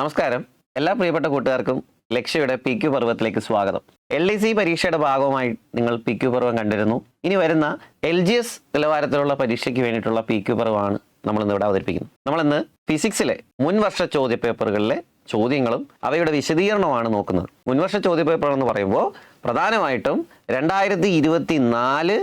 നമസ്കാരം. എല്ലാ പ്രിയപ്പെട്ട കൂട്ടുകാർക്കും ലക്ഷ്യയുടെ പി ക്യു പർവത്തിലേക്ക് സ്വാഗതം. എൽ ഡി സി പരീക്ഷയുടെ ഭാഗമായി നിങ്ങൾ പി ക്യു പർവം കണ്ടിരുന്നു. ഇനി വരുന്ന എൽ ജി എസ് നിലവാരത്തിലുള്ള പരീക്ഷയ്ക്ക് വേണ്ടിയിട്ടുള്ള പി ക്യു പർവമാണ് നമ്മൾ ഇന്ന് ഇവിടെ അവതരിപ്പിക്കുന്നത്. നമ്മളിന്ന് ഫിസിക്സിലെ മുൻവർഷ ചോദ്യ പേപ്പറുകളിലെ ചോദ്യങ്ങളും അവയുടെ വിശദീകരണമാണ് നോക്കുന്നത്. മുൻവർഷ ചോദ്യ പേപ്പർ എന്ന് പറയുമ്പോൾ പ്രധാനമായിട്ടും രണ്ടായിരത്തി ഇരുപത്തി നാല്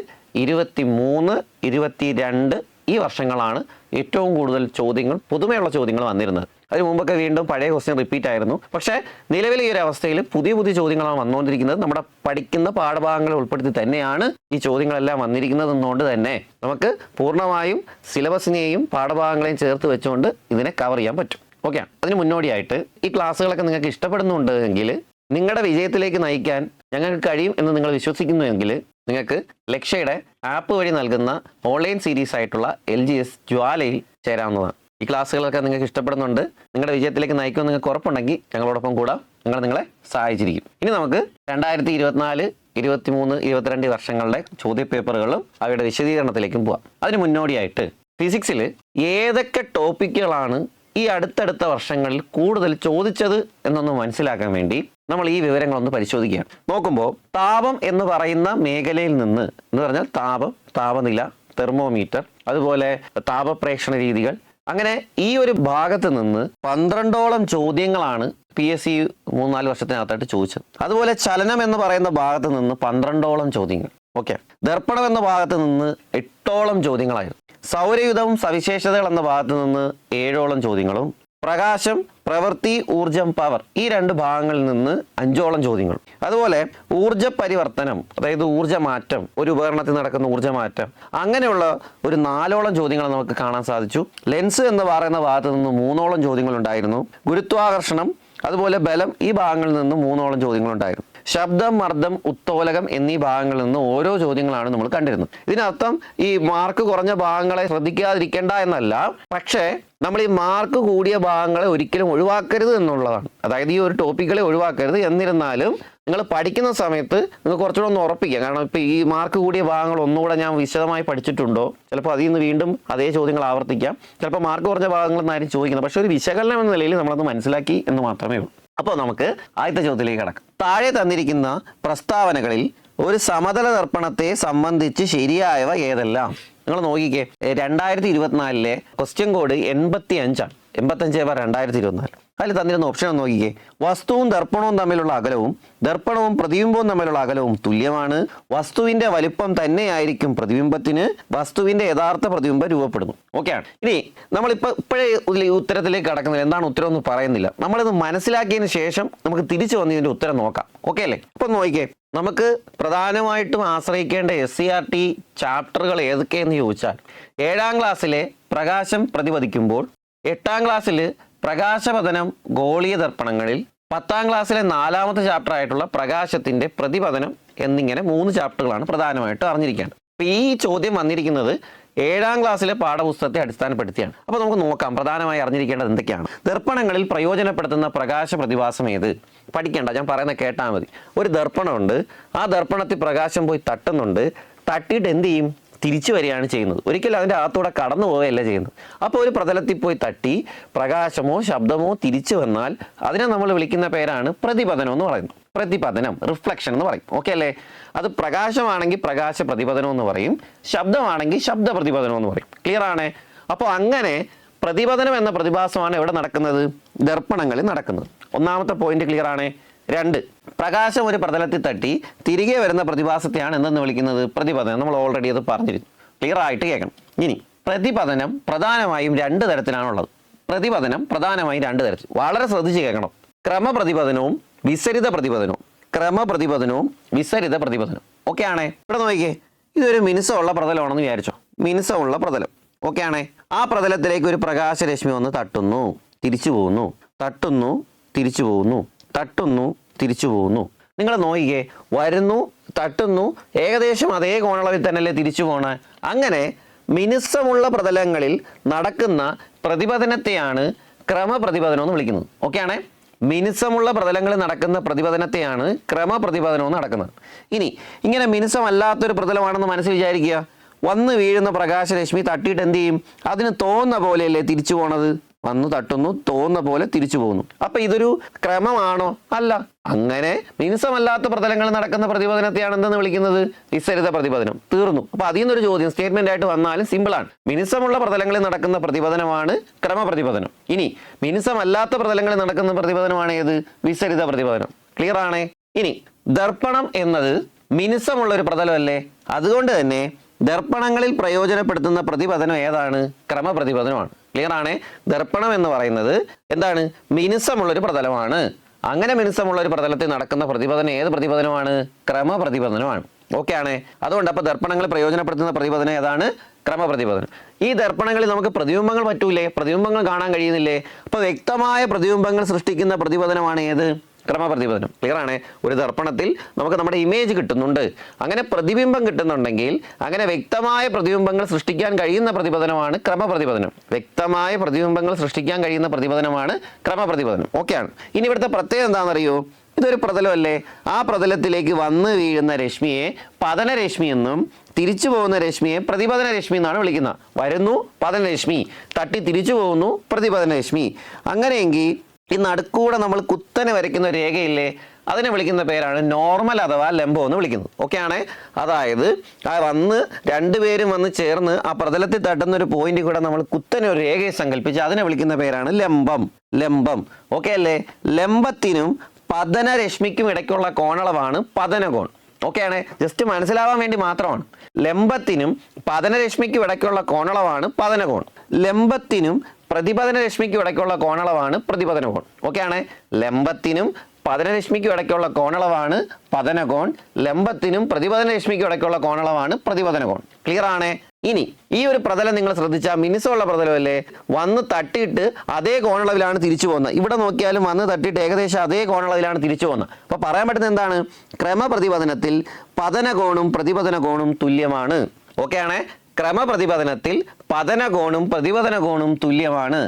ഇരുപത്തി മൂന്ന് ഇരുപത്തി രണ്ട് ഈ വർഷങ്ങളാണ് ഏറ്റവും കൂടുതൽ ചോദ്യങ്ങൾ പുതുമയുള്ള ചോദ്യങ്ങൾ വന്നിരുന്നത്. അതിന് മുമ്പൊക്കെ വീണ്ടും പഴയ ക്വസ്റ്റ്യൻ റിപ്പീറ്റ് ആയിരുന്നു. പക്ഷേ നിലവിലെ ഈ ഒരു അവസ്ഥയിൽ പുതിയ പുതിയ ചോദ്യങ്ങളാണ് വന്നുകൊണ്ടിരിക്കുന്നത്. നമ്മുടെ പഠിക്കുന്ന പാഠഭാഗങ്ങളെ ഉൾപ്പെടുത്തി തന്നെയാണ് ഈ ചോദ്യങ്ങളെല്ലാം വന്നിരിക്കുന്നത് എന്നുകൊണ്ട് തന്നെ നമുക്ക് പൂർണമായും സിലബസിനെയും പാഠഭാഗങ്ങളെയും ചേർത്ത് വെച്ചുകൊണ്ട് ഇതിനെ കവർ ചെയ്യാൻ പറ്റും. ഓക്കെ അതിന് മുന്നോടിയായിട്ട് ഈ ക്ലാസ്സുകളൊക്കെ നിങ്ങൾക്ക് ഇഷ്ടപ്പെടുന്നുണ്ട് എങ്കിൽ നിങ്ങളുടെ വിജയത്തിലേക്ക് നയിക്കാൻ ഞങ്ങൾക്ക് കഴിയും എന്ന് നിങ്ങൾ വിശ്വസിക്കുന്നുവെങ്കിൽ നിങ്ങൾക്ക് ലക്ഷയുടെ ആപ്പ് വഴി നൽകുന്ന ഓൺലൈൻ സീരീസ് ആയിട്ടുള്ള എൽ ജി എസ് ജ്വാലയിൽ ചേരാവുന്നതാണ്. ഈ ക്ലാസ്സുകളൊക്കെ നിങ്ങൾക്ക് ഇഷ്ടപ്പെടുന്നുണ്ട്. നിങ്ങളുടെ വിജയത്തിലേക്ക് നയിക്കുമെന്ന് നിങ്ങൾക്ക് ഉറപ്പുണ്ടെങ്കിൽ ഞങ്ങളോടൊപ്പം കൂടാം. ഞങ്ങൾ നിങ്ങളെ സഹായിച്ചിരിക്കും. ഇനി നമുക്ക് രണ്ടായിരത്തി ഇരുപത്തിനാല് ഇരുപത്തിമൂന്ന് ഇരുപത്തിരണ്ട് വർഷങ്ങളുടെ ചോദ്യപേപ്പറുകളും അവയുടെ വിശദീകരണത്തിലേക്കും പോവാം. അതിന് മുന്നോടിയായിട്ട് ഫിസിക്സിൽ ഏതൊക്കെ ടോപ്പിക്കുകളാണ് ഈ അടുത്തടുത്ത വർഷങ്ങളിൽ കൂടുതൽ ചോദിച്ചത് എന്നൊന്ന് മനസ്സിലാക്കാൻ വേണ്ടി നമ്മൾ ഈ വിവരങ്ങളൊന്ന് പരിശോധിക്കുകയാണ്. നോക്കുമ്പോൾ താപം എന്ന് പറയുന്ന മേഖലയിൽ നിന്ന് എന്ന് പറഞ്ഞാൽ താപം താപനില തെർമോമീറ്റർ അതുപോലെ താപപ്രേക്ഷണ രീതികൾ അങ്ങനെ ഈ ഒരു ഭാഗത്ത് നിന്ന് പന്ത്രണ്ടോളം ചോദ്യങ്ങളാണ് പി എസ് സി മൂന്നാൽ വർഷത്തിനകത്തായിട്ട് ചോദിച്ചത്. അതുപോലെ ചലനം എന്ന് പറയുന്ന ഭാഗത്ത് നിന്ന് പന്ത്രണ്ടോളം ചോദ്യങ്ങൾ. ഓക്കെ. ദർപ്പണം എന്ന ഭാഗത്ത് നിന്ന് എട്ടോളം ചോദ്യങ്ങളായിരുന്നു. സൗരയുധവും സവിശേഷതകൾ എന്ന ഭാഗത്ത് നിന്ന് ഏഴോളം ചോദ്യങ്ങളും പ്രകാശം പ്രവൃത്തി ഊർജം പവർ ഈ രണ്ട് ഭാഗങ്ങളിൽ നിന്ന് അഞ്ചോളം ചോദ്യങ്ങൾ. അതുപോലെ ഊർജ പരിവർത്തനം അതായത് ഊർജമാറ്റം ഒരു ഉപകരണത്തിൽ നടക്കുന്ന ഊർജമാറ്റം അങ്ങനെയുള്ള ഒരു നാലോളം ചോദ്യങ്ങൾ നമുക്ക് കാണാൻ സാധിച്ചു. ലെൻസ് എന്ന് പറയുന്ന ഭാഗത്ത് നിന്ന് മൂന്നോളം ചോദ്യങ്ങൾ ഉണ്ടായിരുന്നു ഗുരുത്വാകർഷണം അതുപോലെ ബലം ഈ ഭാഗങ്ങളിൽ നിന്ന് മൂന്നോളം ചോദ്യങ്ങൾ ഉണ്ടായിരുന്നു ശബ്ദം മർദ്ദം ഉത്തോലകം എന്നീ ഭാഗങ്ങളിൽ നിന്ന് ഓരോ ചോദ്യങ്ങളാണ് നമ്മൾ കണ്ടിരുന്നത്. ഇതിനർത്ഥം ഈ മാർക്ക് കുറഞ്ഞ ഭാഗങ്ങളെ ശ്രദ്ധിക്കാതിരിക്കേണ്ട എന്നല്ല. പക്ഷേ നമ്മൾ ഈ മാർക്ക് കൂടിയ ഭാഗങ്ങളെ ഒരിക്കലും ഒഴിവാക്കരുത് എന്നുള്ളതാണ്. അതായത് ഈ ഒരു ടോപ്പിക്കുകളെ ഒഴിവാക്കരുത്. എന്നിരുന്നാലും നിങ്ങൾ പഠിക്കുന്ന സമയത്ത് നിങ്ങൾ കുറച്ചുകൂടെ ഒന്ന് ഉറപ്പിക്കുക കാരണം ഇപ്പോൾ ഈ മാർക്ക് കൂടിയ ഭാഗങ്ങൾ ഒന്നുകൂടെ ഞാൻ വിശദമായി പഠിച്ചിട്ടുണ്ടോ? ചിലപ്പോൾ അതിൽ നിന്ന് വീണ്ടും അതേ ചോദ്യങ്ങൾ ആവർത്തിക്കാം. ചിലപ്പോൾ മാർക്ക് കുറഞ്ഞ ഭാഗങ്ങൾ എന്നായിരിക്കും ചോദിക്കുന്നത്. പക്ഷേ ഒരു വിശകലനം എന്ന നിലയിൽ നമ്മളത് മനസ്സിലാക്കി എന്ന് മാത്രമേ ഉള്ളൂ. അപ്പോൾ നമുക്ക് ആദ്യത്തെ ചോദ്യത്തിലേക്ക് കടക്കാം. താഴെ തന്നിരിക്കുന്ന പ്രസ്താവനകളിൽ ഒരു സമതല ദർപ്പണത്തെ സംബന്ധിച്ച് ശരിയായവ ഏതെല്ലാം? നിങ്ങൾ നോക്കിക്കേ രണ്ടായിരത്തി ഇരുപത്തിനാലിലെ ക്വസ്റ്റ്യൻ കോഡ് എൺപത്തി അഞ്ചാണ് എൺപത്തഞ്ച് ബാർ രണ്ടായിരത്തി ഇരുപത്തിനാല്. അതിൽ തന്നിരുന്ന ഓപ്ഷൻ ഒന്ന് നോക്കിക്കേ. വസ്തുവും ദർപ്പണവും തമ്മിലുള്ള അകലവും ദർപ്പണവും പ്രതിബിംബവും തമ്മിലുള്ള അകലവും തുല്യമാണ്. വസ്തുവിന്റെ വലിപ്പം തന്നെയായിരിക്കും പ്രതിബിംബത്തിന്. വസ്തുവിന്റെ യഥാർത്ഥ പ്രതിബിംബം രൂപപ്പെടുന്നു. ഓക്കെയാണ് ഇനി നമ്മളിപ്പോൾ ഇപ്പോഴേ ഉത്തരത്തിലേക്ക് കടക്കുന്നില്ല എന്താണ് ഉത്തരം എന്ന് പറയുന്നില്ല. നമ്മളിത് മനസ്സിലാക്കിയതിന് ശേഷം നമുക്ക് തിരിച്ചു വന്ന് ഇതിന്റെ ഉത്തരം നോക്കാം. ഓക്കെ അല്ലേ? ഇപ്പം നോക്കിക്കേ. നമുക്ക് പ്രധാനമായിട്ടും ആശ്രയിക്കേണ്ട എസ് സി ആർ ടി ചാപ്റ്ററുകൾ ഏതൊക്കെയെന്ന് ചോദിച്ചാൽ ഏഴാം ക്ലാസ്സിലെ പ്രകാശം പ്രതിപദിക്കുമ്പോൾ എട്ടാം ക്ലാസ്സിൽ പ്രകാശപതനം ഗോളീയ ദർപ്പണങ്ങളിൽ പത്താം ക്ലാസ്സിലെ നാലാമത്തെ ചാപ്റ്റർ ആയിട്ടുള്ള പ്രകാശത്തിന്റെ പ്രതിപതനം എന്നിങ്ങനെ മൂന്ന് ചാപ്റ്ററുകളാണ് പ്രധാനമായിട്ട് അറിഞ്ഞിരിക്കേണ്ടത്. അപ്പോൾ ഈ ചോദ്യം വന്നിരിക്കുന്നത് ഏഴാം ക്ലാസ്സിലെ പാഠപുസ്തകത്തെ അടിസ്ഥാനപ്പെടുത്തിയാണ്. അപ്പോൾ നമുക്ക് നോക്കാം പ്രധാനമായി അറിഞ്ഞിരിക്കേണ്ടത് എന്തൊക്കെയാണ്. ദർപ്പണങ്ങളിൽ പ്രയോജനപ്പെടുത്തുന്ന പ്രകാശ പ്രതിഭാസം ഏത്? പഠിക്കേണ്ട ഞാൻ പറയുന്നത് കേട്ടാൽ മതി. ഒരു ദർപ്പണമുണ്ട് ആ ദർപ്പണത്തിൽ പ്രകാശം പോയി തട്ടുന്നുണ്ട് തട്ടിയിട്ട് എന്ത് ചെയ്യും? തിരിച്ചു വരികയാണ് ചെയ്യുന്നത്. ഒരിക്കലും അതിന്റെ അകത്തൂടെ കടന്നു പോവുകയല്ല ചെയ്യുന്നത്. അപ്പോൾ ഒരു പ്രതലത്തിൽ പോയി തട്ടി പ്രകാശമോ ശബ്ദമോ തിരിച്ചു വന്നാൽ അതിനെ നമ്മൾ വിളിക്കുന്ന പേരാണ് പ്രതിപതനം എന്ന് പറയുന്നത്. പ്രതിപതനം റിഫ്ലക്ഷൻ എന്ന് പറയും. ഓക്കെ അല്ലേ? അത് പ്രകാശമാണെങ്കിൽ പ്രകാശ പ്രതിപതനം എന്ന് പറയും. ശബ്ദമാണെങ്കിൽ ശബ്ദ പ്രതിപതനം എന്ന് പറയും. ക്ലിയർ ആണേ? അപ്പോൾ അങ്ങനെ പ്രതിപതനം എന്ന പ്രതിഭാസമാണ് എവിടെ നടക്കുന്നത്? ദർപ്പണങ്ങളിൽ നടക്കുന്നത്. ഒന്നാമത്തെ പോയിന്റ് ക്ലിയർ ആണേ. രണ്ട് പ്രകാശം ഒരു പ്രതലത്തിൽ തട്ടി തിരികെ വരുന്ന പ്രതിഭാസത്തെയാണ് എന്തെന്ന് വിളിക്കുന്നത്? പ്രതിപതനം നമ്മൾ ഓൾറെഡി അത് പറഞ്ഞിരുന്നു. ക്ലിയർ ആയിട്ട് കേൾക്കണം. ഇനി പ്രതിപതനം പ്രധാനമായും രണ്ട് തരത്തിലാണുള്ളത്. പ്രതിപതനം പ്രധാനമായും രണ്ട് തരത്തിൽ. വളരെ ശ്രദ്ധിച്ച് കേൾക്കണം. ക്രമപ്രതിപതനവും വിസരിത പ്രതിപതനവും ക്രമപ്രതിപതനവും വിസരിത പ്രതിപതനവും ഓക്കെ ആണേ? ഇവിടെ നോക്കിക്കേ. ഇതൊരു മിനുസമുള്ള പ്രതലമാണെന്ന് വിചാരിച്ചോ? മിനുസമുള്ള പ്രതലം. ഓക്കെ ആണേ? ആ പ്രതലത്തിലേക്ക് ഒരു പ്രകാശരശ്മി വന്ന് തട്ടുന്നു. തിരിച്ചു പോകുന്നു. തട്ടുന്നു. തിരിച്ചു പോകുന്നു. തട്ടുന്നു തിരിച്ചു പോകുന്നു നിങ്ങൾ നോയിക്കേ വരുന്നു തട്ടുന്നു ഏകദേശം അതേ കോണളവിൽ തന്നെയല്ലേ തിരിച്ചു പോണ. അങ്ങനെ മിനുസമുള്ള പ്രതലങ്ങളിൽ നടക്കുന്ന പ്രതിപതനത്തെയാണ് ക്രമപ്രതിപതനം എന്ന് വിളിക്കുന്നത്. ഓക്കെയാണേ മിനുസമുള്ള പ്രതലങ്ങളിൽ നടക്കുന്ന പ്രതിപതനത്തെയാണ് ക്രമപ്രതിപതനം എന്ന് നടക്കുന്നത്. ഇനി ഇങ്ങനെ മിനുസമല്ലാത്തൊരു പ്രതലമാണെന്ന് മനസ്സിൽ വിചാരിക്കുക. വന്ന് വീഴുന്ന പ്രകാശരശ്മി തട്ടിയിട്ട് എന്ത് ചെയ്യും? അതിന് തോന്നുന്ന പോലെയല്ലേ തിരിച്ചു പോണത്? വന്നു തട്ടുന്നു തോന്നുന്ന പോലെ തിരിച്ചു പോകുന്നു. അപ്പൊ ഇതൊരു ക്രമമാണോ? അല്ല. അങ്ങനെ മിനുസമല്ലാത്ത പ്രതലങ്ങൾ നടക്കുന്ന പ്രതിപദനത്തെയാണ് എന്തെന്ന് വിളിക്കുന്നത്? വിസരിത പ്രതിപദനം തീർന്നു. അപ്പൊ അതിൽ നിന്നൊരു ചോദ്യം സ്റ്റേറ്റ്മെന്റ് ആയിട്ട് വന്നാലും സിമ്പിളാണ്. മിനുസമുള്ള പ്രതലങ്ങളിൽ നടക്കുന്ന പ്രതിപദനമാണ് ക്രമപ്രതിപദനം ഇനി മിനുസമല്ലാത്ത പ്രതലങ്ങളിൽ നടക്കുന്ന പ്രതിപദനമാണ് ഏത്? വിസരിത പ്രതിപദനം ക്ലിയർ ആണേ ഇനി ദർപ്പണം എന്നത് മിനുസമുള്ള ഒരു പ്രതലമല്ലേ? അതുകൊണ്ട് തന്നെ ദർപ്പണങ്ങളിൽ പ്രയോജനപ്പെടുത്തുന്ന പ്രതിപദനം ഏതാണ്? ക്രമപ്രതിപദനമാണ്. ക്ലിയർ ആണ്? ദർപ്പണം എന്ന് പറയുന്നത് എന്താണ്? മിനുസമുള്ളൊരു പ്രതലമാണ്. അങ്ങനെ മിനുസമുള്ള ഒരു പ്രതലത്തിൽ നടക്കുന്ന പ്രതിപദനം ഏത് പ്രതിപദനമാണ്? ക്രമപ്രതിപദനമാണ്. ഓക്കെ ആണ്? അതുകൊണ്ട് അപ്പോൾ ദർപ്പണങ്ങൾ പ്രയോജനപ്പെടുത്തുന്ന പ്രതിപദനം ഏതാണ്? ക്രമപ്രതിപദനം. ഈ ദർപ്പണങ്ങളിൽ നമുക്ക് പ്രതിബിംബങ്ങൾ പറ്റൂലേ? പ്രതിബിംബങ്ങൾ കാണാൻ കഴിയുന്നില്ലേ? അപ്പോൾ വ്യക്തമായ പ്രതിബിംബങ്ങൾ സൃഷ്ടിക്കുന്ന പ്രതിപദനമാണ് ഏത്? ക്രമപ്രതിപദനം ക്ലിയർ ആണ്? ഒരു ദർപ്പണത്തിൽ നമുക്ക് നമ്മുടെ ഇമേജ് കിട്ടുന്നുണ്ട്. അങ്ങനെ പ്രതിബിംബം കിട്ടുന്നുണ്ടെങ്കിൽ അങ്ങനെ വ്യക്തമായ പ്രതിബിംബങ്ങൾ സൃഷ്ടിക്കാൻ കഴിയുന്ന പ്രതിപദനമാണ് ക്രമപ്രതിപദനം. വ്യക്തമായ പ്രതിബിംബങ്ങൾ സൃഷ്ടിക്കാൻ കഴിയുന്ന പ്രതിപദനമാണ് ക്രമപ്രതിപദനം. ഓക്കെയാണ് ഇനി ഇവിടുത്തെ പ്രത്യേകത എന്താണെന്നറിയോ? ഇതൊരു പ്രതലമല്ലേ? ആ പ്രതലത്തിലേക്ക് വന്ന് വീഴുന്ന രശ്മിയെ പതനരശ്മി എന്നും തിരിച്ചു പോകുന്ന രശ്മിയെ പ്രതിപതന രശ്മി എന്നാണ് വിളിക്കുന്നത്. വരുന്നു പതനരശ്മി. തട്ടി തിരിച്ചു പോകുന്നു പ്രതിപതന രശ്മി അങ്ങനെയെങ്കിൽ ഈ നടുക്കൂടെ നമ്മൾ കുത്തനെ വരയ്ക്കുന്ന രേഖയില്ലേ അതിനെ വിളിക്കുന്ന പേരാണ് നോർമൽ അഥവാ ലംബം എന്ന് വിളിക്കുന്നത്. ഓക്കെ ആണേ? അതായത് ആ വന്ന് രണ്ടുപേരും വന്ന് ചേർന്ന് ആ പ്രതലത്തിൽ തട്ടുന്ന ഒരു പോയിന്റ് കൂടെ നമ്മൾ കുത്തനെ ഒരു രേഖയെ സങ്കല്പിച്ച് അതിനെ വിളിക്കുന്ന പേരാണ് ലംബം. ലംബം. ഓക്കെ അല്ലേ? ലംബത്തിനും പതനരശ്മിക്കും ഇടയ്ക്കുള്ള കോണളവാണ് പതനകോൺ. ഓക്കെയാണ് ജസ്റ്റ് മനസ്സിലാവാൻ വേണ്ടി മാത്രമാണ്. ലംബത്തിനും പതനരശ്മിക്കും ഇടയ്ക്കുള്ള കോണളവാണ് പതനകോൺ. ലംബത്തിനും പ്രതിപതന രശ്മിക്കും ഇടയ്ക്കുള്ള കോണളവാണ് പ്രതിപതന കോൺ ഓക്കെ ആണ്? ലംബത്തിനും പതനരശ്മിക്കും ഇടയ്ക്കുള്ള കോണളവാണ് പതനകോൺ. ലംബത്തിനും പ്രതിപതന രശ്മിക്കും ഇടയ്ക്കുള്ള കോണളവാണ് പ്രതിപതന കോൺ ക്ലിയർ ആണേ? ഇനി ഈ ഒരു പ്രതലം നിങ്ങൾ ശ്രദ്ധിച്ചാൽ മിനുസമുള്ള പ്രതലമല്ലേ? വന്ന് തട്ടിയിട്ട് അതേ കോണളവിലാണ് തിരിച്ചു പോകുന്നത്. ഇവിടെ നോക്കിയാലും വന്ന് തട്ടിയിട്ട് ഏകദേശം അതേ കോണളവിലാണ് തിരിച്ചു പോകുന്നത്. അപ്പോൾ പറയാൻ പറ്റുന്നത് എന്താണ്? ക്രമപ്രതിപതനത്തിൽ പതനകോണും പ്രതിപതന കോണും തുല്യമാണ്. ഓക്കെ ആണേ? ക്രമപ്രതിപതനത്തിൽ പതനകോണും പ്രതിപതന കോണും തുല്യമാണ്.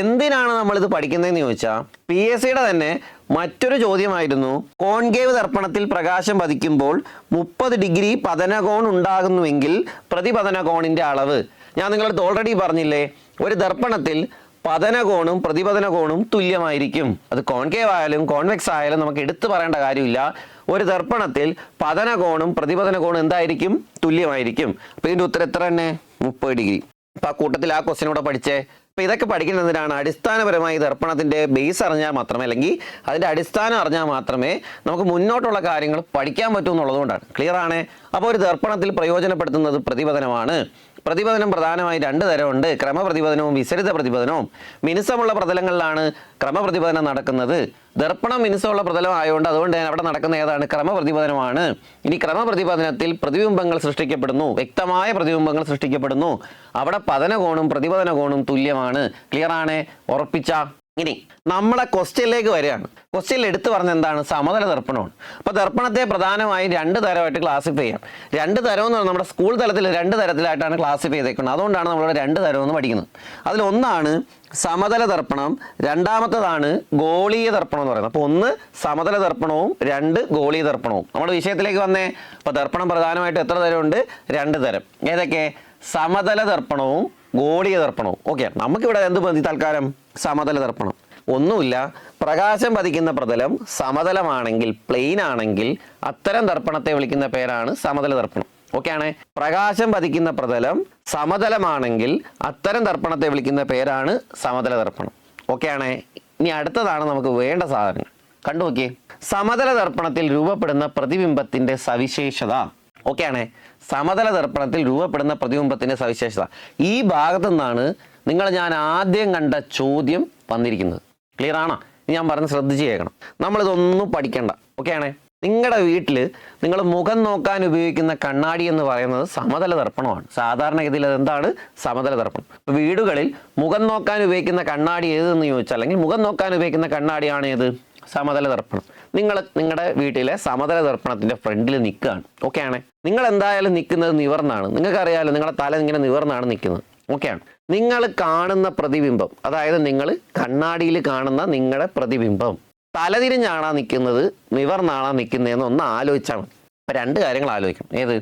എന്തിനാണ് നമ്മളിത് പഠിക്കുന്നതെന്ന് ചോദിച്ചാൽ പി എസ് സിയുടെ തന്നെ മറ്റൊരു ചോദ്യമായിരുന്നു. കോൺകേവ് ദർപ്പണത്തിൽ പ്രകാശം പതിക്കുമ്പോൾ മുപ്പത് ഡിഗ്രി പതനകോൺ ഉണ്ടാകുന്നുവെങ്കിൽ പ്രതിപതനകോണിന്റെ അളവ്. ഞാൻ നിങ്ങളടുത്ത് ഓൾറെഡി പറഞ്ഞില്ലേ ഒരു ദർപ്പണത്തിൽ പതനകോണും പ്രതിപതനകോണും തുല്യമായിരിക്കും. അത് കോൺകേവ് ആയാലും കോൺവെക്സ് ആയാലും നമുക്ക് എടുത്തു പറയേണ്ട കാര്യമില്ല. ഒരു ദർപ്പണത്തിൽ പതനകോണും പ്രതിപതന കോണും എന്തായിരിക്കും? തുല്യമായിരിക്കും. അപ്പൊ ഇതിന്റെ ഉത്തരം എത്ര തന്നെ? മുപ്പത് ഡിഗ്രി. അപ്പൊ ആ കൂട്ടത്തിൽ ആ ക്വസ്റ്റ്യൻ കൂടെ പഠിച്ചേ. അപ്പൊ ഇതൊക്കെ പഠിക്കുന്നതിനാണ് അടിസ്ഥാനപരമായി ദർപ്പണത്തിന്റെ ബേസ് അറിഞ്ഞാൽ മാത്രമേ അല്ലെങ്കിൽ അതിന്റെ അടിസ്ഥാനം അറിഞ്ഞാൽ മാത്രമേ നമുക്ക് മുന്നോട്ടുള്ള കാര്യങ്ങൾ പഠിക്കാൻ പറ്റൂ എന്നുള്ളതുകൊണ്ടാണ്. ക്ലിയർ ആണ്? അപ്പോൾ ഒരു ദർപ്പണത്തിൽ പ്രയോജനപ്പെടുത്തുന്നത് പ്രതിപതനമാണ്. പ്രതിപതനം പ്രധാനമായി രണ്ട് തരമുണ്ട്. ക്രമപ്രതിപതനവും വിസരിത പ്രതിപതനവും മിനുസമുള്ള പ്രതലങ്ങളിലാണ് ക്രമപ്രതിപതനം നടക്കുന്നത്. ദർപ്പണം മിനുസമുള്ള പ്രതലം ആയതുകൊണ്ട് അതുകൊണ്ട് തന്നെ അവിടെ നടക്കുന്ന ഏതാണ്? ക്രമപ്രതിപതനമാണ് ഇനി ക്രമപ്രതിപതനത്തിൽ പ്രതിബിംബങ്ങൾ സൃഷ്ടിക്കപ്പെടുന്നു. വ്യക്തമായ പ്രതിബിംബങ്ങൾ സൃഷ്ടിക്കപ്പെടുന്നു. അവിടെ പതനകോണും പ്രതിപതന കോണും തുല്യമാണ്. ക്ലിയർ ആണ്? ഉറപ്പിച്ച? ഇനി നമ്മളെ ക്വസ്റ്റ്യനിലേക്ക് വരികയാണ്. ക്വസ്റ്റ്യനിൽ എടുത്തു പറഞ്ഞ എന്താണ്? സമതല ദർപ്പണമാണ്. അപ്പോൾ ദർപ്പണത്തെ പ്രധാനമായും രണ്ട് തരമായിട്ട് ക്ലാസിഫൈ ചെയ്യാം. രണ്ട് തരം എന്ന് പറഞ്ഞാൽ നമ്മുടെ സ്കൂൾ തലത്തിൽ രണ്ട് തരത്തിലായിട്ടാണ് ക്ലാസിഫൈ ചെയ്തേക്കുന്നത്. അതുകൊണ്ടാണ് നമ്മളിവിടെ രണ്ട് തരം എന്ന് പഠിക്കുന്നത്. അതിലൊന്നാണ് സമതല ദർപ്പണം രണ്ടാമത്തതാണ് ഗോളീയ ദർപ്പണം എന്ന് പറയുന്നത്. അപ്പോൾ ഒന്ന് സമതല ദർപ്പണവും രണ്ട് ഗോളീയ ദർപ്പണവും. നമ്മുടെ വിഷയത്തിലേക്ക് വന്നേ. അപ്പോൾ ദർപ്പണം പ്രധാനമായിട്ട് എത്ര തരമുണ്ട്? രണ്ട് തരം. ഏതൊക്കെ? സമതല ദർപ്പണവും ഗോളീയ ദർപ്പണവും ഓക്കെ നമുക്കിവിടെ എന്ത് മതി തൽക്കാലം? സമതല ദർപ്പണം ഒന്നുമില്ല പ്രകാശം പതിക്കുന്ന പ്രതലം സമതലമാണെങ്കിൽ പ്ലെയിൻ ആണെങ്കിൽ അത്തരം ദർപ്പണത്തെ വിളിക്കുന്ന പേരാണ് സമതല ദർപ്പണം ആണ് പ്രകാശം പതിക്കുന്ന പ്രതലം സമതലമാണെങ്കിൽ അത്തരം ദർപ്പണത്തെ വിളിക്കുന്ന പേരാണ് സമതല ദർപ്പണം ആണ് ഇനി അടുത്തതാണ് നമുക്ക് വേണ്ട സാധനങ്ങൾ. കണ്ടു നോക്കിയേ സമതല ദർപ്പണത്തിൽ രൂപപ്പെടുന്ന പ്രതിബിംബത്തിന്റെ സവിശേഷത. ഓക്കെ ആണേ സമതല ദർപ്പണത്തിൽ രൂപപ്പെടുന്ന പ്രതിബിംബത്തിന്റെ സവിശേഷത. ഈ ഭാഗത്തു നിന്നാണ് നിങ്ങൾ ഞാൻ ആദ്യം കണ്ട ചോദ്യം വന്നിരിക്കുന്നത്. ക്ലിയർ ആണോ? ഞാൻ പറഞ്ഞ് ശ്രദ്ധിച്ച് കേൾക്കണം. നമ്മളിതൊന്നും പഠിക്കണ്ട. ഓക്കെ ആണേ നിങ്ങളുടെ വീട്ടിൽ നിങ്ങൾ മുഖം നോക്കാൻ ഉപയോഗിക്കുന്ന കണ്ണാടി എന്ന് പറയുന്നത് സമതല ദർപ്പണമാണ്. സാധാരണഗതിയിൽ അതെന്താണ്? സമതല ദർപ്പണം. ഇപ്പോൾ വീടുകളിൽ മുഖം നോക്കാൻ ഉപയോഗിക്കുന്ന കണ്ണാടി ഏതെന്ന് ചോദിച്ചാൽ അല്ലെങ്കിൽ മുഖം നോക്കാൻ ഉപയോഗിക്കുന്ന കണ്ണാടിയാണ് ഏത്? സമതല ദർപ്പണം. നിങ്ങൾ നിങ്ങളുടെ വീട്ടിലെ സമതല ദർപ്പണത്തിന്റെ ഫ്രണ്ടിൽ നിൽക്കുകയാണ് ഓക്കെ ആണ്? നിങ്ങൾ എന്തായാലും നിൽക്കുന്നത് നിവർന്നാണ്. നിങ്ങൾക്കറിയാലോ നിങ്ങളുടെ തല ഇങ്ങനെ നിവർന്നാണ് നിൽക്കുന്നത് ഓക്കെയാണ് നിങ്ങൾ കാണുന്ന പ്രതിബിംബം അതായത് നിങ്ങൾ കണ്ണാടിയിൽ കാണുന്ന നിങ്ങളുടെ പ്രതിബിംബം തലതിരിഞ്ഞാണോ നിൽക്കുന്നത് നിവർന്നാണോ നിൽക്കുന്നതെന്ന് ഒന്ന് ആലോചിച്ചാൽ മതി. അപ്പം രണ്ട് കാര്യങ്ങൾ ആലോചിക്കണം. ഏത്?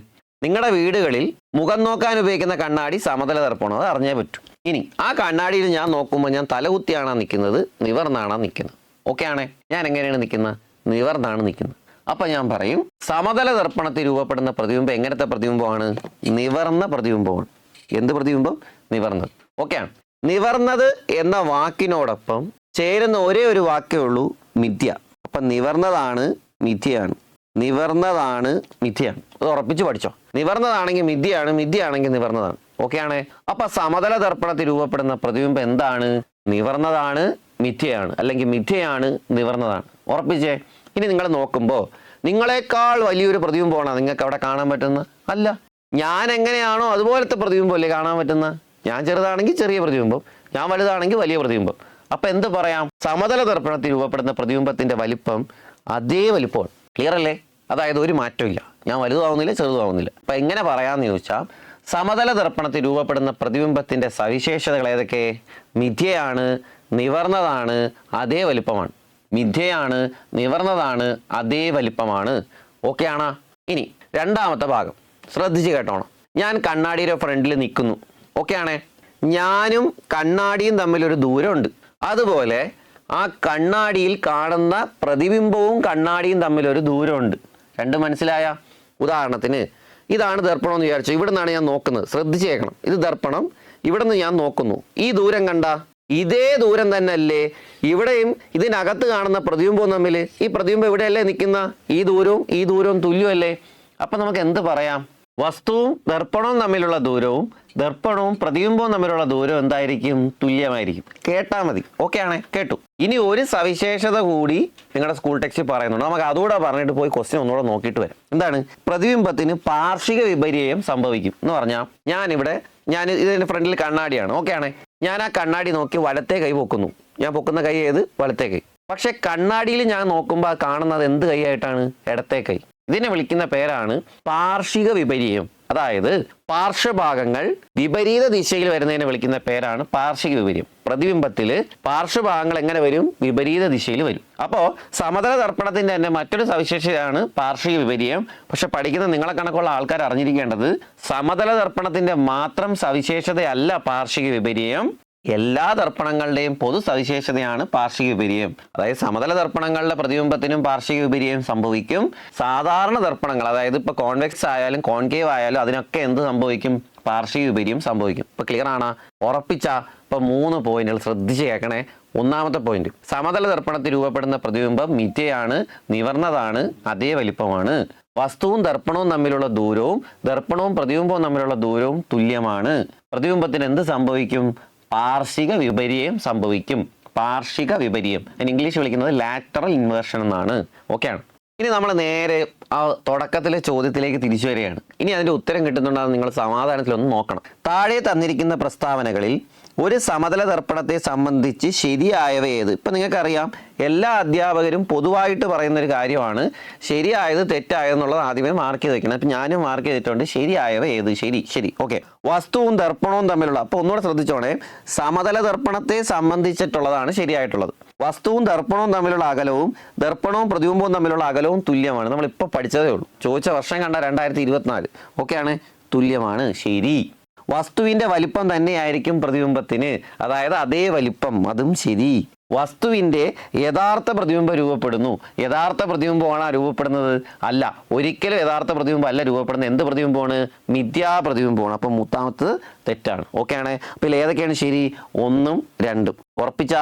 നിങ്ങളുടെ വീടുകളിൽ മുഖം നോക്കാൻ ഉപയോഗിക്കുന്ന കണ്ണാടി സമതല ദർപ്പണം അത് അറിഞ്ഞേ പറ്റൂ. ഇനി ആ കണ്ണാടിയിൽ ഞാൻ നോക്കുമ്പോൾ ഞാൻ തലകുത്തിയാണോ നിൽക്കുന്നത് നിവർന്നാണോ നിൽക്കുന്നത് ഓക്കെ ആണേ? ഞാൻ എങ്ങനെയാണ് നിൽക്കുന്നത് നിവർന്നാണ് നിൽക്കുന്നത്. അപ്പം ഞാൻ പറയും സമതല ദർപ്പണത്തിൽ രൂപപ്പെടുന്ന പ്രതിബിംബം എങ്ങനത്തെ പ്രതിബിംബമാണ്? നിവർന്ന പ്രതിബിംബമാണ്. എന്ത് പ്രതിബിംബം? നിവർന്നത്. ഓക്കെയാണ് നിവർന്നത് എന്ന വാക്കിനോടൊപ്പം ചേരുന്ന ഒരേ ഒരു വാക്കേ ഉള്ളൂ മിഥ്യ. അപ്പം നിവർന്നതാണ് മിഥ്യയാണ്. നിവർന്നതാണ് മിഥ്യയാണ്. അത് ഉറപ്പിച്ച് പഠിച്ചോ. നിവർന്നതാണെങ്കിൽ മിഥ്യയാണ് മിഥ്യയാണെങ്കിൽ നിവർന്നതാണ്. ഓക്കെ ആണേ? അപ്പൊ സമതല ദർപ്പണത്തിൽ രൂപപ്പെടുന്ന പ്രതിബിംബം എന്താണ്? നിവർന്നതാണ് മിഥ്യയാണ്. അല്ലെങ്കിൽ മിഥ്യയാണ് നിവർന്നതാണ്. ഉറപ്പിച്ചേ? ഇനി നിങ്ങൾ നോക്കുമ്പോൾ നിങ്ങളെക്കാൾ വലിയൊരു പ്രതിബിംബമാണോ നിങ്ങൾക്ക് അവിടെ കാണാൻ പറ്റുന്നത്? അല്ല. ഞാൻ എങ്ങനെയാണോ അതുപോലത്തെ പ്രതിബിംബം അല്ലേ കാണാൻ പറ്റുന്നത്? ഞാൻ ചെറുതാണെങ്കിൽ ചെറിയ പ്രതിബിംബം ഞാൻ വലുതാണെങ്കിൽ വലിയ പ്രതിബിംബം. അപ്പൊ എന്ത് പറയാം? സമതല ദർപ്പണത്തിൽ രൂപപ്പെടുന്ന പ്രതിബിംബത്തിന്റെ വലിപ്പം അതേ വലിപ്പമാണ്. ക്ലിയർ അല്ലേ? അതായത് ഒരു മാറ്റമില്ല. ഞാൻ വലുതാവുന്നില്ല ചെറുതാവുന്നില്ല. അപ്പൊ എങ്ങനെ പറയാമെന്ന് ചോദിച്ചാൽ സമതല ദർപ്പണത്തിൽ രൂപപ്പെടുന്ന പ്രതിബിംബത്തിന്റെ സവിശേഷതകൾ ഏതൊക്കെ? മിഥ്യയാണ് നിവർന്നതാണ് അതേ വലിപ്പമാണ്. മിഥ്യയാണ് നിവർന്നതാണ് അതേ വലിപ്പമാണ്. ഓക്കെ ആണാ? ഇനി രണ്ടാമത്തെ ഭാഗം. ശ്രദ്ധിച്ച് കേട്ടോണം. ഞാൻ കണ്ണാടിയുടെ ഫ്രണ്ടിൽ നിൽക്കുന്നു. ഓക്കെ ആണേ? ഞാനും കണ്ണാടിയും തമ്മിലൊരു ദൂരമുണ്ട്. അതുപോലെ ആ കണ്ണാടിയിൽ കാണുന്ന പ്രതിബിംബവും കണ്ണാടിയും തമ്മിലൊരു ദൂരമുണ്ട്. രണ്ട് മനസ്സിലായ? ഉദാഹരണത്തിന് ഇതാണ് ദർപ്പണം എന്ന് വിചാരിച്ചു. ഇവിടെ നിന്നാണ് ഞാൻ നോക്കുന്നത്. ശ്രദ്ധിച്ചേക്കണം. ഇത് ദർപ്പണം. ഇവിടെ നിന്ന് ഞാൻ നോക്കുന്നു. ഈ ദൂരം കണ്ട? ഇതേ ദൂരം തന്നെ അല്ലേ ഇവിടെയും ഇതിനകത്ത് കാണുന്ന പ്രതിബിംബവും തമ്മിൽ ഈ പ്രതിബിംബം ഇവിടെയല്ലേ നിൽക്കുന്ന? ഈ ദൂരവും ഈ ദൂരവും തുല്യമല്ലേ? അപ്പം നമുക്ക് എന്ത് പറയാം? വസ്തുവും ദർപ്പണവും തമ്മിലുള്ള ദൂരവും ദർപ്പണവും പ്രതിബിംബവും തമ്മിലുള്ള ദൂരവും എന്തായിരിക്കും? തുല്യമായിരിക്കും. കേട്ടാൽ മതി. ഓക്കെ ആണേ? കേട്ടു. ഇനി ഒരു സവിശേഷത കൂടി നിങ്ങളുടെ സ്കൂൾ ടെക്സ്റ്റ് പറയുന്നുണ്ട്. നമുക്ക് അതുകൂടെ പറഞ്ഞിട്ട് പോയി ക്വസ്റ്റ്യൻ ഒന്നുകൂടെ നോക്കിയിട്ട് വരാം. എന്താണ്? പ്രതിബിംബത്തിന് പാർഷിക വിപര്യം സംഭവിക്കും എന്ന് പറഞ്ഞാൽ ഞാനിവിടെ ഞാൻ ഇതിന്റെ ഫ്രണ്ടിൽ കണ്ണാടിയാണ്. ഓക്കെ ആണേ? ഞാൻ ആ കണ്ണാടി നോക്കി വലത്തെ കൈ പൊക്കുന്നു. ഞാൻ പൊക്കുന്ന കൈ ഏത്? വലത്തെ കൈ. പക്ഷെ കണ്ണാടിയിൽ ഞാൻ നോക്കുമ്പോൾ കാണുന്നത് എന്ത് കൈയായിട്ടാണ്? ഇടത്തെ കൈ. ഇതിനെ വിളിക്കുന്ന പേരാണ് പാർഷിക വിപര്യം. അതായത് പാർശ്വഭാഗങ്ങൾ വിപരീത ദിശയിൽ വരുന്നതിനെ വിളിക്കുന്ന പേരാണ് പാർശ്വിക വിപര്യം പ്രതിബിംബത്തിൽ പാർശ്വഭാഗങ്ങൾ എങ്ങനെ വരും? വിപരീത ദിശയിൽ വരും. അപ്പോൾ സമതല ദർപ്പണത്തിന്റെ തന്നെ മറ്റൊരു സവിശേഷതയാണ് പാർശ്വിക വിപര്യം പക്ഷെ പഠിക്കുന്ന നിങ്ങളെ കണക്കുള്ള ആൾക്കാർ അറിഞ്ഞിരിക്കേണ്ടത് സമതല ദർപ്പണത്തിന്റെ മാത്രം സവിശേഷതയല്ല പാർശ്വിക വിപര്യം എല്ലാ ദർപ്പണങ്ങളുടെയും പൊതു സവിശേഷതയാണ് പാർഷിക വിപര്യം. അതായത് സമതല ദർപ്പണങ്ങളുടെ പ്രതിബിംബത്തിനും പാർഷിക വിപര്യം സംഭവിക്കും. സാധാരണ ദർപ്പണങ്ങൾ അതായത് ഇപ്പൊ കോൺവെക്സ് ആയാലും കോൺകേവ് ആയാലും അതിനൊക്കെ എന്ത് സംഭവിക്കും? പാർഷിക വിപര്യം സംഭവിക്കും. ഇപ്പൊ ക്ലിയർ ആണ്? ഉറപ്പിച്ച ഇപ്പൊ മൂന്ന് പോയിന്റുകൾ ശ്രദ്ധിച്ച് കേൾക്കണേ. ഒന്നാമത്തെ പോയിന്റ് സമതല ദർപ്പണത്തിൽ രൂപപ്പെടുന്ന പ്രതിബിംബം മിഥ്യയാണ് നിവർന്നതാണ് അതേ വലിപ്പമാണ്. വസ്തുവും ദർപ്പണവും തമ്മിലുള്ള ദൂരവും ദർപ്പണവും പ്രതിബിംബവും തമ്മിലുള്ള ദൂരവും തുല്യമാണ്. പ്രതിബിംബത്തിന് എന്ത് സംഭവിക്കും? പാർഷിക വിപര്യം സംഭവിക്കും. പാർഷിക വിപര്യം. ഇംഗ്ലീഷ് വിളിക്കുന്നത് ലാറ്ററൽ ഇൻവേർഷൻ എന്നാണ്. ഓക്കെയാണ് ഇനി നമ്മൾ നേരെ ആ തുടക്കത്തിലെ ചോദ്യത്തിലേക്ക് തിരിച്ചു വരികയാണ്. ഇനി അതിന്റെ ഉത്തരം കിട്ടുന്നുണ്ടെന്ന് നിങ്ങൾ സമാധാനത്തിൽ ഒന്ന് നോക്കണം. താഴെ തന്നിരിക്കുന്ന പ്രസ്താവനകളിൽ ഒരു സമതല ദർപ്പണത്തെ സംബന്ധിച്ച് ശരിയായവ ഏത്? ഇപ്പം നിങ്ങൾക്കറിയാം എല്ലാ അധ്യാപകരും പൊതുവായിട്ട് പറയുന്ന ഒരു കാര്യമാണ് ശരിയായത് തെറ്റായതെന്നുള്ളത് ആദ്യമേ മാർക്ക് ചെയ്ത് വെക്കണം. അപ്പം ഞാനും മാർക്ക് ചെയ്തിട്ടുണ്ട് ശരിയായവ ഏത്? ശരി ശരി. ഓക്കെ. വസ്തുവും ദർപ്പണവും തമ്മിലുള്ള അപ്പോൾ ഒന്നുകൂടെ ശ്രദ്ധിച്ചോണേ. സമതല ദർപ്പണത്തെ സംബന്ധിച്ചിട്ടുള്ളതാണ് ശരിയായിട്ടുള്ളത്. വസ്തുവും ദർപ്പണവും തമ്മിലുള്ള അകലവും ദർപ്പണവും പ്രതിബിംബവും തമ്മിലുള്ള അകലവും തുല്യമാണ്. നമ്മൾ ഇപ്പോൾ പഠിച്ചതേ ഉള്ളൂ. ചോദിച്ച വർഷം കണ്ട രണ്ടായിരത്തി ഇരുപത്തിനാല് ഓക്കെയാണ്? തുല്യമാണ്. ശരി. വസ്തുവിന്റെ വലിപ്പം തന്നെയായിരിക്കും പ്രതിബിംബത്തിന്. അതായത് അതേ വലിപ്പം. അതും ശരി. വസ്തുവിന്റെ യഥാർത്ഥ പ്രതിബിംബം രൂപപ്പെടുന്നു. യഥാർത്ഥ പ്രതിബിംബമാണ് ആ രൂപപ്പെടുന്നത്? അല്ല. ഒരിക്കലും യഥാർത്ഥ പ്രതിബിംബം അല്ല രൂപപ്പെടുന്നത്. എന്ത് പ്രതിബിംബമാണ്? മിഥ്യാ പ്രതിബിംബമാണ്. അപ്പം മൂത്താമത്തത് തെറ്റാണ്. ഓക്കെ ആണ്. അപ്പോൾ ഏതൊക്കെയാണ് ശരി? ഒന്നും രണ്ടും. ഉറപ്പിച്ച?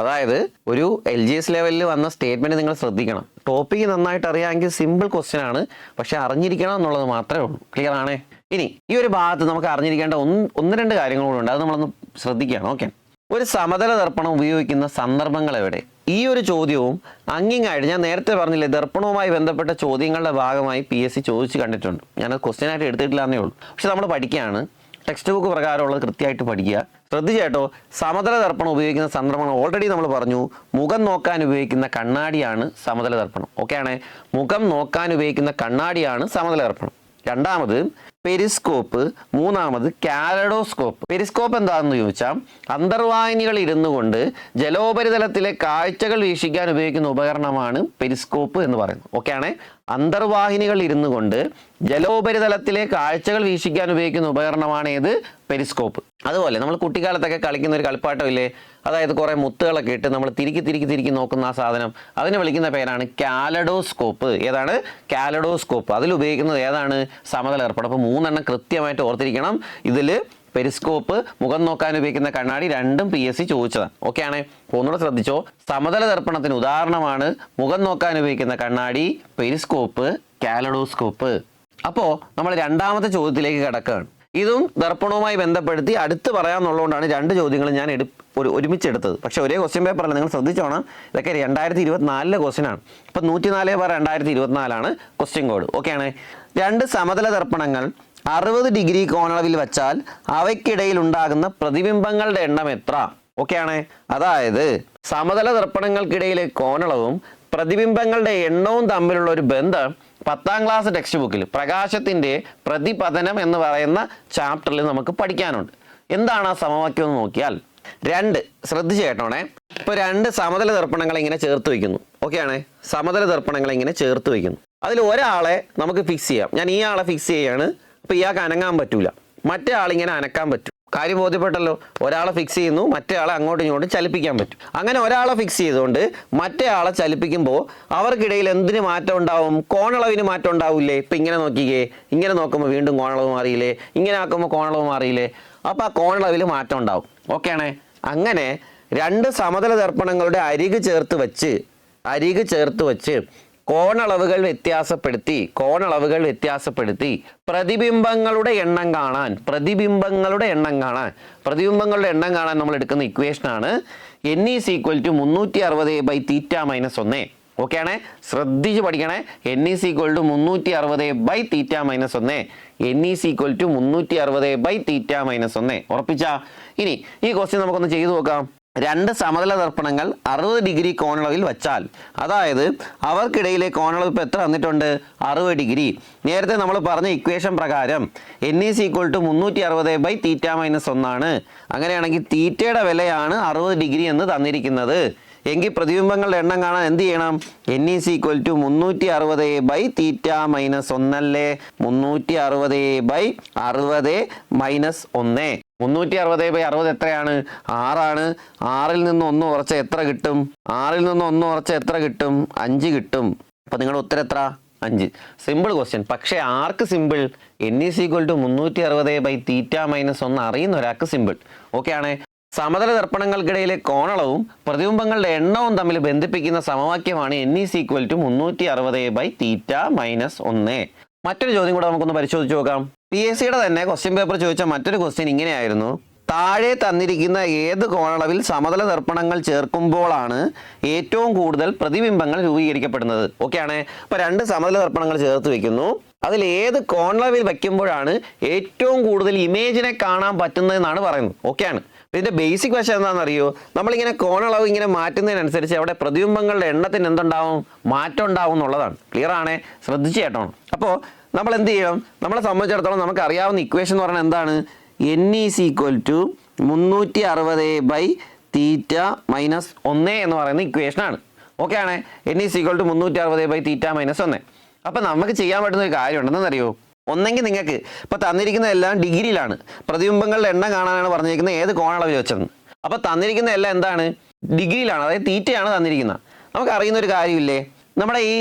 അതായത് ഒരു എൽ ജി എസ് ലെവലിൽ വന്ന സ്റ്റേറ്റ്മെന്റ് നിങ്ങൾ ശ്രദ്ധിക്കണം. ടോപ്പിക്ക് നന്നായിട്ട് അറിയാമെങ്കിൽ സിമ്പിൾ ക്വസ്റ്റ്യൻ ആണ്. പക്ഷെ അറിഞ്ഞിരിക്കണം എന്നുള്ളത് മാത്രമേ ഉള്ളൂ. ക്ലിയർ ആണേ? ഇനി ഈ ഒരു ഭാഗത്ത് നമുക്ക് അറിഞ്ഞിരിക്കേണ്ട ഒന്ന് ഒന്ന് രണ്ട് കാര്യങ്ങളും ഉണ്ട്. അത് നമ്മളൊന്ന് ശ്രദ്ധിക്കുകയാണ്. ഓക്കെ ഒരു സമതല ദർപ്പണം ഉപയോഗിക്കുന്ന സന്ദർഭങ്ങൾ എവിടെ ഈ ഒരു ചോദ്യവും അങ്ങിങ്ങായിട്ട് ഞാൻ നേരത്തെ പറഞ്ഞില്ലേ ദർപ്പണവുമായി ബന്ധപ്പെട്ട ചോദ്യങ്ങളുടെ ഭാഗമായി പി എസ് സി ചോദിച്ച് കണ്ടിട്ടുണ്ട്. ഞാനത് ക്വസ്റ്റ്യനായിട്ട് എടുത്തിട്ടില്ല എന്നേ ഉള്ളൂ. പക്ഷെ നമ്മൾ പഠിക്കുകയാണ്. ടെക്സ്റ്റ് ബുക്ക് പ്രകാരമുള്ളത് കൃത്യമായിട്ട് പഠിക്കുക. ശ്രദ്ധിച്ചേട്ടോ സമതല ദർപ്പണം ഉപയോഗിക്കുന്ന സന്ദർഭങ്ങൾ ഓൾറെഡി നമ്മൾ പറഞ്ഞു. മുഖം നോക്കാൻ ഉപയോഗിക്കുന്ന കണ്ണാടിയാണ് സമതല ദർപ്പണം ഓക്കെ ആണേ? മുഖം നോക്കാൻ ഉപയോഗിക്കുന്ന കണ്ണാടിയാണ് സമതല ദർപ്പണം രണ്ടാമത് പെരിസ്കോപ്പ് മൂന്നാമത് കാലഡോസ്കോപ്പ്. പെരിസ്കോപ്പ് എന്താണെന്ന് ചോദിച്ചാൽ അന്തർവാഹിനികൾ ഇരുന്നു കൊണ്ട് ജലോപരിതലത്തിലെ കാഴ്ചകൾ വീക്ഷിക്കാൻ ഉപയോഗിക്കുന്ന ഉപകരണമാണ് പെരിസ്കോപ്പ് എന്ന് പറയുന്നത്. ഓക്കെയാണ് അന്തർവാഹിനികൾ ഇരുന്നു കൊണ്ട് ജലോപരിതലത്തിലെ കാഴ്ചകൾ വീക്ഷിക്കാൻ ഉപയോഗിക്കുന്ന ഉപകരണമാണ് ഏത്? പെരിസ്കോപ്പ്. അതുപോലെ നമ്മൾ കുട്ടിക്കാലത്തൊക്കെ കളിക്കുന്ന ഒരു കളിപ്പാട്ടമില്ലേ? അതായത് കുറേ മുത്തുകളൊക്കെ ഇട്ട് നമ്മൾ തിരിക്കി തിരിക്കി തിരിക്കി നോക്കുന്ന ആ സാധനം. അതിനെ വിളിക്കുന്ന പേരാണ് കാലഡോസ്കോപ്പ്. ഏതാണ്? കാലഡോസ്കോപ്പ്. അതിൽ ഉപയോഗിക്കുന്നത് ഏതാണ്? സമതല ഏർപ്പാട്. അപ്പോൾ മൂന്നെണ്ണം കൃത്യമായിട്ട് ഓർത്തിരിക്കണം. ഇതിൽ പെരിസ്കോപ്പ് മുഖം നോക്കാൻ ഉപയോഗിക്കുന്ന കണ്ണാടി രണ്ടും പി എസ് സി ചോദിച്ചതാണ്. ഓക്കെ ആണേ? ഒന്നുകൂടെ ശ്രദ്ധിച്ചോ. സമതല ദർപ്പണത്തിന് ഉദാഹരണമാണ് മുഖം നോക്കാൻ ഉപയോഗിക്കുന്ന കണ്ണാടി പെരിസ്കോപ്പ് കാലഡോസ്കോപ്പ്. അപ്പോൾ നമ്മൾ രണ്ടാമത്തെ ചോദ്യത്തിലേക്ക് കിടക്കുകയാണ്. ഇതും ദർപ്പണവുമായി ബന്ധപ്പെടുത്തി അടുത്ത് പറയാമെന്നുള്ളതുകൊണ്ടാണ് രണ്ട് ചോദ്യങ്ങൾ ഞാൻ എടു ഒരു ഒരുമിച്ചെടുത്തത്. പക്ഷേ ഒരേ ക്വസ്റ്റ്യൻ പേപ്പർ അല്ല. നിങ്ങൾ ശ്രദ്ധിച്ചോണം. ഇതൊക്കെ രണ്ടായിരത്തി ഇരുപത്തിനാലിലെ ക്വസ്റ്റ്യൻ ആണ്. ഇപ്പം നൂറ്റി നാല് ബാർ രണ്ടായിരത്തി ഇരുപത്തിനാലാണ് ക്വസ്റ്റ്യൻ കോഡ് ഓക്കെയാണ് രണ്ട് സമതല ദർപ്പണങ്ങൾ അറുപത് ഡിഗ്രി കോണളവിൽ വച്ചാൽ അവയ്ക്കിടയിൽ ഉണ്ടാകുന്ന പ്രതിബിംബങ്ങളുടെ എണ്ണം എത്ര? ഓക്കെയാണ് അതായത് സമതല ദർപ്പണങ്ങൾക്കിടയിലെ കോണളവും പ്രതിബിംബങ്ങളുടെ എണ്ണവും തമ്മിലുള്ള ഒരു ബന്ധം പത്താം ക്ലാസ് ടെക്സ്റ്റ് ബുക്കിൽ പ്രകാശത്തിന്റെ പ്രതിപതനം എന്ന് പറയുന്ന ചാപ്റ്ററിൽ നമുക്ക് പഠിക്കാനുണ്ട്. എന്താണ് ആ സമവാക്യം എന്ന് നോക്കിയാൽ രണ്ട് ശ്രദ്ധിച്ച് കേട്ടോണേ. ഇപ്പോൾ രണ്ട് സമതല ദർപ്പണങ്ങൾ ഇങ്ങനെ ചേർത്ത് വയ്ക്കുന്നു. ഓക്കെയാണ് സമതല ദർപ്പണങ്ങൾ ഇങ്ങനെ ചേർത്ത് വയ്ക്കുന്നു. അതിൽ ഒരാളെ നമുക്ക് ഫിക്സ് ചെയ്യാം. ഞാൻ ഈ ആളെ ഫിക്സ് ചെയ്യാണ്. അപ്പോൾ ഇയാൾക്ക് അനങ്ങാൻ പറ്റൂല. മറ്റേ ആളിങ്ങനെ അനക്കാൻ പറ്റും. കാര്യം ബോധ്യപ്പെട്ടല്ലോ. ഒരാളെ ഫിക്സ് ചെയ്യുന്നു മറ്റേ അങ്ങോട്ടും ഇങ്ങോട്ടും ചലിപ്പിക്കാൻ പറ്റും. അങ്ങനെ ഒരാളെ ഫിക്സ് ചെയ്തുകൊണ്ട് മറ്റേ ആളെ ചലിപ്പിക്കുമ്പോൾ അവർക്കിടയിൽ എന്തിന് മാറ്റം ഉണ്ടാവും? കോണളവിന് മാറ്റം ഉണ്ടാവില്ലേ? ഇപ്പം ഇങ്ങനെ നോക്കിക്കേ. ഇങ്ങനെ നോക്കുമ്പോൾ വീണ്ടും കോണളവ് മാറിയില്ലേ? ഇങ്ങനെ ആക്കുമ്പോൾ കോണളവ് മാറിയില്ലേ? അപ്പോൾ ആ കോണളവിൽ മാറ്റം ഉണ്ടാവും. ഓക്കെയാണേ? അങ്ങനെ രണ്ട് സമതല ദർപ്പണങ്ങളുടെ അരിക് ചേർത്ത് വെച്ച് അരിക് ചേർത്ത് വെച്ച് കോണളവുകൾ വ്യത്യാസപ്പെടുത്തി കോണളവുകൾ വ്യത്യാസപ്പെടുത്തി പ്രതിബിംബങ്ങളുടെ എണ്ണം കാണാൻ പ്രതിബിംബങ്ങളുടെ എണ്ണം കാണാൻ പ്രതിബിംബങ്ങളുടെ എണ്ണം കാണാൻ നമ്മൾ എടുക്കുന്ന ഇക്വേഷൻ ആണ് എൻ ഈസ് ഈക്വൽ ടു മുന്നൂറ്റി അറുപത് ബൈ തീറ്റ മൈനസ് ഒന്ന് ഓക്കെ ആണേ? ശ്രദ്ധിച്ച് പഠിക്കണേ. എൻ ഈസ് ഈക്വൽ ടു മുന്നൂറ്റി അറുപത് ബൈ തീറ്റ മൈനസ് ഒന്ന് എൻ ഈസ് ഈക്വൽ ടു മുന്നൂറ്റി അറുപത് ബൈ തീറ്റ മൈനസ് ഒന്ന് ഉറപ്പിച്ചാ? ഇനി ഈ ക്വസ്റ്റ്യൻ നമുക്കൊന്ന് ചെയ്തു നോക്കാം. രണ്ട് സമതല ദർപ്പണങ്ങൾ അറുപത് ഡിഗ്രി കോണളവിൽ വച്ചാൽ അതായത് അവർക്കിടയിലെ കോണളവ് ഇപ്പോൾ എത്ര വന്നിട്ടുണ്ട്? അറുപത് ഡിഗ്രി. നേരത്തെ നമ്മൾ പറഞ്ഞ ഇക്വേഷൻ പ്രകാരം എൻ ഈസ് ഈക്വൽ ടു മുന്നൂറ്റി അറുപത് ബൈ തീറ്റ മൈനസ് ഒന്നാണ്. അങ്ങനെയാണെങ്കിൽ തീറ്റയുടെ വിലയാണ് അറുപത് ഡിഗ്രി എന്ന് തന്നിരിക്കുന്നത്. എങ്കിൽ പ്രതിബിംബങ്ങളുടെ എണ്ണം കാണാൻ എന്ത് ചെയ്യണം? എൻ ഈസ് ഈക്വൽ ടു മുന്നൂറ്റി അറുപത് ബൈ തീറ്റ മൈനസ് ഒന്നല്ലേ? മുന്നൂറ്റി അറുപത് ബൈ അറുപത് മൈനസ് ഒന്ന്. മുന്നൂറ്റി അറുപത് ബൈ അറുപത് എത്രയാണ്? ആറാണ്. ആറിൽ നിന്ന് ഒന്ന് ഉറച്ച എത്ര കിട്ടും? ആറിൽ നിന്ന് ഒന്ന് ഉറച്ച എത്ര കിട്ടും? അഞ്ച് കിട്ടും. അപ്പൊ നിങ്ങളുടെ ഉത്തരം എത്ര? അഞ്ച്. സിമ്പിൾ ക്വസ്റ്റ്യൻ പക്ഷേ ആർക്ക് simple N E equal to മുന്നൂറ്റി അറുപത് ബൈ തീറ്റ മൈനസ് ഒന്ന് അറിയുന്ന ഒരാൾക്ക് സിമ്പിൾ ഓക്കെ ആണേ. സമതല ദർപ്പണങ്ങൾക്കിടയിലെ കോണളവും പ്രതിബിംബങ്ങളുടെ എണ്ണവും തമ്മിൽ ബന്ധിപ്പിക്കുന്ന സമവാക്യമാണ് എൻ ഇ ഈക്വൽ ടു മുന്നൂറ്റി അറുപത് ബൈ തീറ്റ മൈനസ് ഒന്ന്. മറ്റൊരു ചോദ്യം കൂടെ നമുക്കൊന്ന് പരിശോധിച്ച് നോക്കാം. പി എസ് സിയുടെ തന്നെ ക്വസ്റ്റ്യൻ പേപ്പർ ചോദിച്ച മറ്റൊരു ക്വസ്റ്റ്യൻ ഇങ്ങനെയായിരുന്നു. താഴെ തന്നിരിക്കുന്ന ഏത് കോണളവിൽ സമതല ദർപ്പണങ്ങൾ ചേർക്കുമ്പോഴാണ് ഏറ്റവും കൂടുതൽ പ്രതിബിംബങ്ങൾ രൂപീകരിക്കപ്പെടുന്നത്? ഓക്കെ ആണ്. ഇപ്പൊ രണ്ട് സമതല ദർപ്പണങ്ങൾ ചേർത്ത് വെക്കുന്നു. അതിൽ ഏത് കോണളവിൽ വയ്ക്കുമ്പോഴാണ് ഏറ്റവും കൂടുതൽ ഇമേജിനെ കാണാൻ പറ്റുന്നതെന്നാണ് പറയുന്നത്. ഓക്കെയാണ് ഇതിന്റെ ബേസിക് വശം എന്താണെന്നറിയോ? നമ്മളിങ്ങനെ കോണളവ് ഇങ്ങനെ മാറ്റുന്നതിനനുസരിച്ച് അവിടെ പ്രതിബിംബങ്ങളുടെ എണ്ണത്തിന് എന്തുണ്ടാവും? മാറ്റം ഉണ്ടാവും എന്നുള്ളതാണ്. ക്ലിയർ ആണേ? ശ്രദ്ധിച്ചു കേട്ടോ അപ്പോൾ നമ്മൾ എന്ത് ചെയ്യണം നമ്മളെ സംബന്ധിച്ചിടത്തോളം നമുക്ക് അറിയാവുന്ന ഇക്വേഷൻ എന്ന് പറയുന്നത് എന്താണ്? എൻ ഈസ് ഈക്വൽ ടു മുന്നൂറ്റി അറുപത് ബൈ തീറ്റ മൈനസ് ഒന്ന് എന്ന് പറയുന്ന ഇക്വേഷനാണ് ഓക്കെ ആണ്? എൻ ഈസ് ഈക്വൽ ടു മുന്നൂറ്റി അറുപത് ബൈ തീറ്റ മൈനസ് ഒന്ന്. അപ്പം നമുക്ക് ചെയ്യാൻ പറ്റുന്ന ഒരു കാര്യം ഉണ്ടെന്നറിയോ? ഒന്നെങ്കിൽ നിങ്ങൾക്ക് ഇപ്പോൾ തന്നിരിക്കുന്ന എല്ലാം ഡിഗ്രിയിലാണ്. പ്രതിബിംബങ്ങളുടെ എണ്ണം കാണാനാണ് പറഞ്ഞിരിക്കുന്നത് ഏത് കോണളവിൽ വെച്ചെന്ന് അപ്പോൾ തന്നിരിക്കുന്ന എല്ലാം എന്താണ്? ഡിഗ്രിയിലാണ് അതായത് തീറ്റയാണ് തന്നിരിക്കുന്നത്. നമുക്ക് അറിയുന്ന ഒരു കാര്യമില്ലേ? നമ്മുടെ ഈ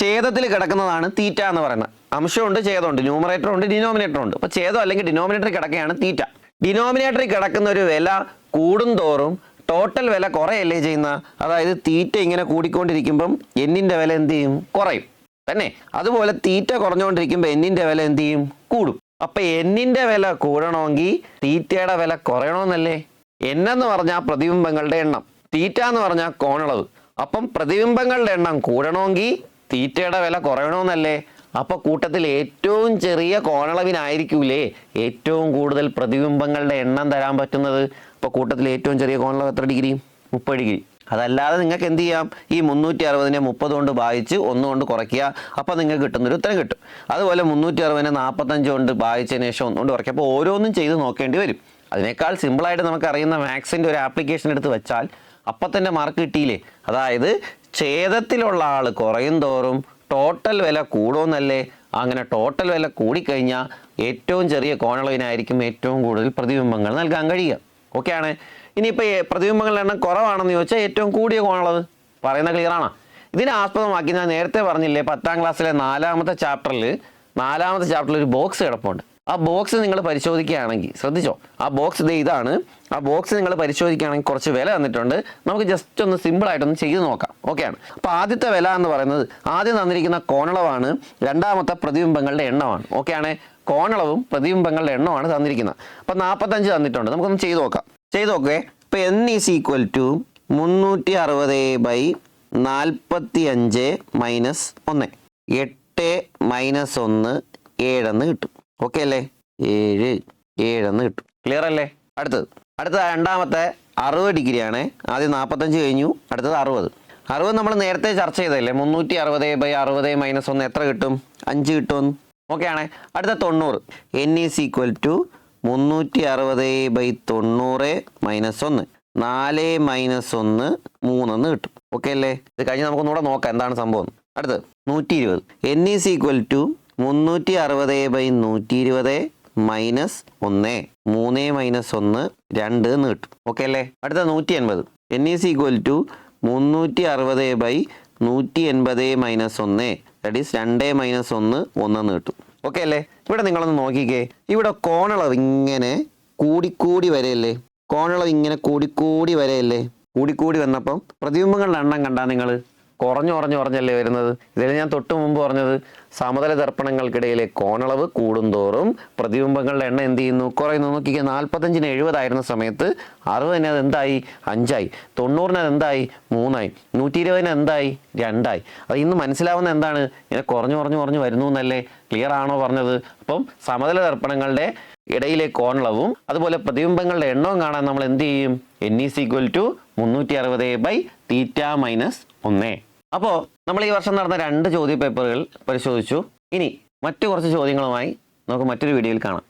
ഛേദത്തിൽ കിടക്കുന്നതാണ് തീറ്റ എന്ന് പറയുന്നത്. അംശമുണ്ട് ഛേദമുണ്ട്. ന്യൂമറേറ്റർ ഉണ്ട് ഡിനോമിനേറ്റർ ഉണ്ട്. അപ്പോൾ ഛേദം അല്ലെങ്കിൽ ഡിനോമിനേറ്ററിൽ കിടക്കുകയാണ് തീറ്റ ഡിനോമിനേറ്ററിൽ കിടക്കുന്ന ഒരു വില കൂടുന്തോറും ടോട്ടൽ വില കുറയല്ലേ ചെയ്യുന്ന? അതായത് തീറ്റ ഇങ്ങനെ കൂടിക്കൊണ്ടിരിക്കുമ്പം എന്നിന്റെ വില എന്ത് ചെയ്യും? കുറയും. തന്നെ? അതുപോലെ തീറ്റ കുറഞ്ഞുകൊണ്ടിരിക്കുമ്പോൾ എന്നിന്റെ വില എന്ത് ചെയ്യും? കൂടും. അപ്പം എന്നിന്റെ വില കൂടണമെങ്കിൽ തീറ്റയുടെ വില കുറയണമെന്നല്ലേ? എന്നെന്ന് പറഞ്ഞാൽ പ്രതിബിംബങ്ങളുടെ എണ്ണം. തീറ്റ എന്ന് പറഞ്ഞാൽ കോണളവ്. അപ്പം പ്രതിബിംബങ്ങളുടെ എണ്ണം കൂടണമെങ്കിൽ തീറ്റയുടെ വില കുറയണമെന്നല്ലേ? അപ്പൊ കൂട്ടത്തിൽ ഏറ്റവും ചെറിയ കോണളവിനായിരിക്കൂലേ ഏറ്റവും കൂടുതൽ പ്രതിബിംബങ്ങളുടെ എണ്ണം തരാൻ പറ്റുന്നത്? അപ്പോൾ കൂട്ടത്തിൽ ഏറ്റവും ചെറിയ കോണളവ് എത്ര ഡിഗ്രി? മുപ്പത് ഡിഗ്രി. അതല്ലാതെ നിങ്ങൾക്ക് എന്ത് ചെയ്യാം? ഈ മുന്നൂറ്റി അറുപതിനെ മുപ്പത് കൊണ്ട് ഭാഗിച്ച് ഒന്ന് കൊണ്ട് കുറയ്ക്കുക. അപ്പോൾ നിങ്ങൾക്ക് കിട്ടുന്നൊരു ഉത്തരം കിട്ടും. അതുപോലെ മുന്നൂറ്റി അറുപതിനെ നാൽപ്പത്തഞ്ച് കൊണ്ട് ഭാഗിച്ചതിന് ശേഷം ഒന്നുകൊണ്ട് കുറയ്ക്കുക. അപ്പോൾ ഓരോന്നും ചെയ്ത് നോക്കേണ്ടി വരും. അതിനേക്കാൾ സിമ്പിളായിട്ട് നമുക്കറിയുന്ന മാത്സിന്റെ ഒരു ആപ്ലിക്കേഷൻ എടുത്ത് വെച്ചാൽ അപ്പം തന്നെ മാർക്ക് കിട്ടിയില്ലേ? അതായത് ഛേദത്തിലുള്ള ആൾ കുറയും തോറും ടോട്ടൽ വില കൂടുമെന്നല്ലേ? അങ്ങനെ ടോട്ടൽ വില കൂടിക്കഴിഞ്ഞാൽ ഏറ്റവും ചെറിയ കോണളവിനായിരിക്കും ഏറ്റവും കൂടുതൽ പ്രതിബിംബങ്ങൾ നൽകാൻ കഴിയുക. ഓക്കെയാണ് ഇനിയിപ്പോൾ പ്രതിബിംബങ്ങളുടെ എണ്ണം കുറവാണെന്ന് ചോദിച്ചാൽ ഏറ്റവും കൂടിയ കോണളവ്. പറയുന്ന ക്ലിയർ ആണോ? ഇതിനെ ആസ്പദമാക്കി ഞാൻ നേരത്തെ പറഞ്ഞില്ലേ പത്താം ക്ലാസ്സിലെ നാലാമത്തെ ചാപ്റ്ററിൽ നാലാമത്തെ ചാപ്റ്ററിൽ ഒരു ബോക്സ് കിടപ്പുണ്ട്. ആ ബോക്സ് നിങ്ങൾ പരിശോധിക്കുകയാണെങ്കിൽ ശ്രദ്ധിച്ചോ? ആ ബോക്സ് ഇത് ഇതാണ്. ആ ബോക്സ് നിങ്ങൾ പരിശോധിക്കുകയാണെങ്കിൽ കുറച്ച് വില തന്നിട്ടുണ്ട്. നമുക്ക് ജസ്റ്റ് ഒന്ന് സിമ്പിളായിട്ടൊന്ന് ചെയ്ത് നോക്കാം. ഓക്കെയാണ് അപ്പോൾ ആദ്യത്തെ വില എന്ന് പറയുന്നത് ആദ്യം തന്നിരിക്കുന്ന കോണളവാണ്. രണ്ടാമത്തെ പ്രതിബിംബങ്ങളുടെ എണ്ണമാണ്. ഓക്കെയാണ് കോണളവും പ്രതിബിംബങ്ങളുടെ എണ്ണമാണ് തന്നിരിക്കുന്നത്. അപ്പോൾ നാൽപ്പത്തഞ്ച് തന്നിട്ടുണ്ട്. നമുക്കൊന്ന് ചെയ്ത് നോക്കാം. ചെയ്ത് നോക്കേ ഇപ്പോൾ എൻ ഈസ് ഈക്വൽ ടു മുന്നൂറ്റി അറുപത് ബൈ നാൽപ്പത്തി അഞ്ച് മൈനസ് ഒന്ന്. എട്ട് മൈനസ് ഒന്ന് ഏഴെന്ന് കിട്ടും. ഓക്കെ അല്ലേ? ഏഴ് ഏഴെന്ന് കിട്ടും. ക്ലിയർ അല്ലേ? അടുത്തത്. അടുത്ത രണ്ടാമത്തെ അറുപത് ഡിഗ്രിയാണ്. ആദ്യം നാൽപ്പത്തഞ്ച് കഴിഞ്ഞു അടുത്തത് അറുപത്. അറുപത് നമ്മൾ നേരത്തെ ചർച്ച ചെയ്തതല്ലേ? മുന്നൂറ്റി അറുപത് ബൈ അറുപത് മൈനസ് ഒന്ന് എത്ര കിട്ടും? അഞ്ച് കിട്ടും. ഓക്കെ ആണേ. അടുത്ത തൊണ്ണൂറ്. എൻ ഈസ് ഈക്വൽ ടു മുന്നൂറ്റി അറുപത് ബൈ തൊണ്ണൂറ് മൈനസ് ഒന്ന്. നാല് മൈനസ് ഒന്ന് മൂന്നെന്ന് കിട്ടും. ഓക്കെ അല്ലേ? ഇത് കഴിഞ്ഞ് നമുക്കൊന്നുകൂടെ നോക്കാം എന്താണ് സംഭവം. അടുത്തത് നൂറ്റി ഇരുപത് എൻ ഈസ് ഈക്വൽ ടു മുന്നൂറ്റി അറുപത് ബൈ നൂറ്റി ഇരുപത് മൈനസ് ഒന്ന്. മൂന്ന് മൈനസ് ഒന്ന് രണ്ട് എന്ന് കിട്ടും. ഓക്കെ അല്ലേ? അടുത്ത നൂറ്റി എൺപത് എൻ ഈസ് ഈക്വൽ ടു മുന്നൂറ്റി അറുപത് ബൈ നൂറ്റി എൺപത് മൈനസ് ഒന്ന്. ദാറ്റ് ഈസ് രണ്ട് മൈനസ് ഒന്ന് ഒന്നെന്ന് കിട്ടും. ഓക്കെ അല്ലേ? ഇവിടെ നിങ്ങളൊന്ന് നോക്കിക്കേ. ഇവിടെ കോണളവ് ഇങ്ങനെ കൂടിക്കൂടി വരെയല്ലേ? കോണളവ് ഇങ്ങനെ കൂടിക്കൂടി വരെയല്ലേ? കൂടിക്കൂടി വന്നപ്പം പ്രതിബിംബങ്ങളുടെ എണ്ണം കണ്ടാ നിങ്ങൾ കുറഞ്ഞു കുറഞ്ഞു കുറഞ്ഞല്ലേ വരുന്നത്? ഇതിൽ ഞാൻ തൊട്ടു മുമ്പ് പറഞ്ഞത്. സമതല ദർപ്പണങ്ങൾക്കിടയിലെ കോണളവ് കൂടുന്തോറും പ്രതിബിംബങ്ങളുടെ എണ്ണം എന്ത് ചെയ്യുന്നു? കുറയുന്നു. നോക്കിക്കുക നാൽപ്പത്തഞ്ചിന് എഴുപതായിരുന്ന സമയത്ത് അറുപതിന് അത് എന്തായി? അഞ്ചായി. തൊണ്ണൂറിന് അത് എന്തായി? മൂന്നായി. നൂറ്റി ഇരുപതിന് എന്തായി? രണ്ടായി. അത് ഇന്ന് മനസ്സിലാവുന്ന എന്താണ്? ഇങ്ങനെ കുറഞ്ഞു കുറഞ്ഞു കുറഞ്ഞു വരുന്നു എന്നല്ലേ ക്ലിയർ ആണോ പറഞ്ഞത്? അപ്പം സമതല ദർപ്പണങ്ങളുടെ ഇടയിലെ കോണളവും അതുപോലെ പ്രതിബിംബങ്ങളുടെ എണ്ണവും കാണാൻ നമ്മൾ എന്ത് ചെയ്യും? എൻ ഈസ് ഈക്വൽ ടു മുന്നൂറ്റി അറുപത് ബൈ തീറ്റ മൈനസ് ഒന്നേ. അപ്പോൾ നമ്മൾ ഈ വർഷം നടന്ന രണ്ട് ചോദ്യ പേപ്പറുകൾ പരിശോധിച്ചു. ഇനി മറ്റു കുറച്ച് ചോദ്യങ്ങളുമായി നമുക്ക് മറ്റൊരു വീഡിയോയിൽ കാണാം.